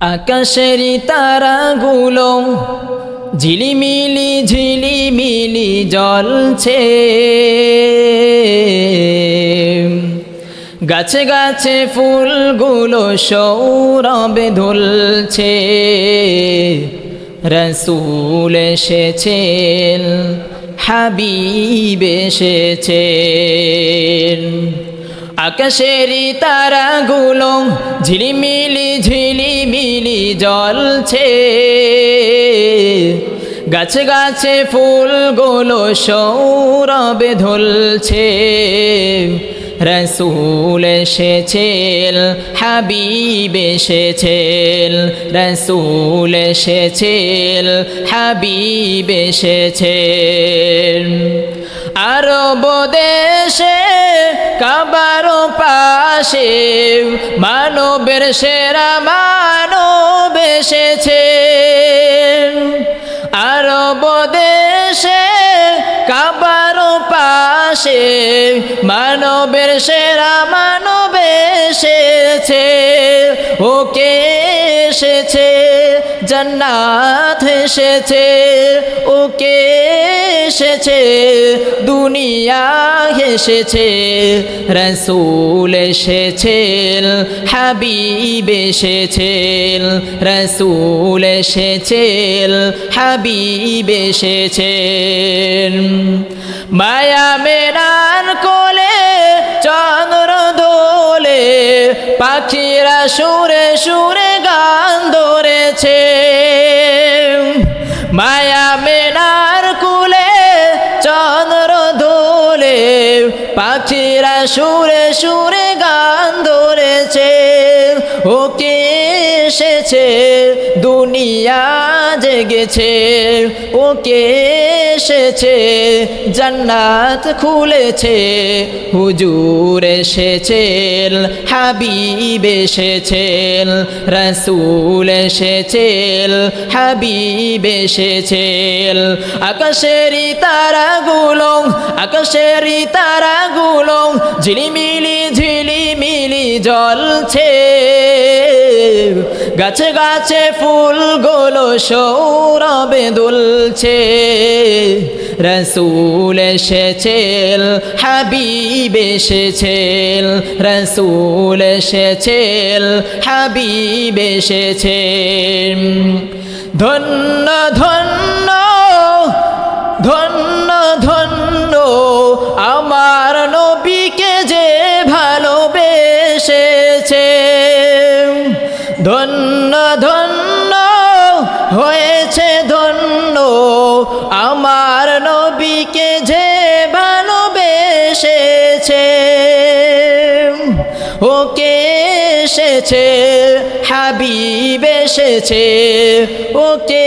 আকাশের তারাগুলো ঝিলিমিলি ঝিলিমিলি জলছে গাছে গাছে ফুলগুলো সৌরবে ধুলছে। রসুল এসেছেন হাবিব এসেছেন। আকাশের তারাগুলো ঝিলিমিলি ঝিলিমিলি জ্বলছে। গাছে গাছে ফুলগুলো সৌরবে ধুলছে। রসুল এসেছেন, হাবিব এসেছেন, রসুল এসেছেন, হাবিব এসেছেন। আরব দেশে কাবার পাশে মানবের সেরা মানব এসেছে আরব দেশে, কাবার পাশে মানবের সেরা মানব এসেছে। ওকে এসেছে, জান্নাত এসেছে। ওকে এসেছে, দুনিয়া এসেছে, রসুল এসেছেন, হাবিব এসেছেন, রসুল এসেছেন, হাবিব এসেছেন। মায়া মেরান কোলে, চন্দ্র দোলে, পাখিরা সুরে সুরে গান ধরেছে। মায়া মেনার পাখিরা সুরে সুরে গান ধরেছে ওকে এসেছে? দুনিয়া জেগেছে ওকে এসেছে? জান্নাত খুলেছে, হুজুর এসেছেন, হাবিব এসেছেন, রসুল এসেছেন, হাবিব এসেছেন। আকাশেরই তারাগুলো আকাশেরই তারাগুলো ঝিলিমিলি ঝিলিমিলি জ্বলছে। গাছে গাছে ফুলগুলো সৌরবে দুলছে। রসুল এসেছেন, হাবিব এসেছেন, রসুল এসেছেন, হাবিব এসেছেন। ধন্য ধন্য হয়েছে ধন্য আমার নবীকে যে ভালোবেসেছে ওকে এসেছে হাবিব এসেছে ওকে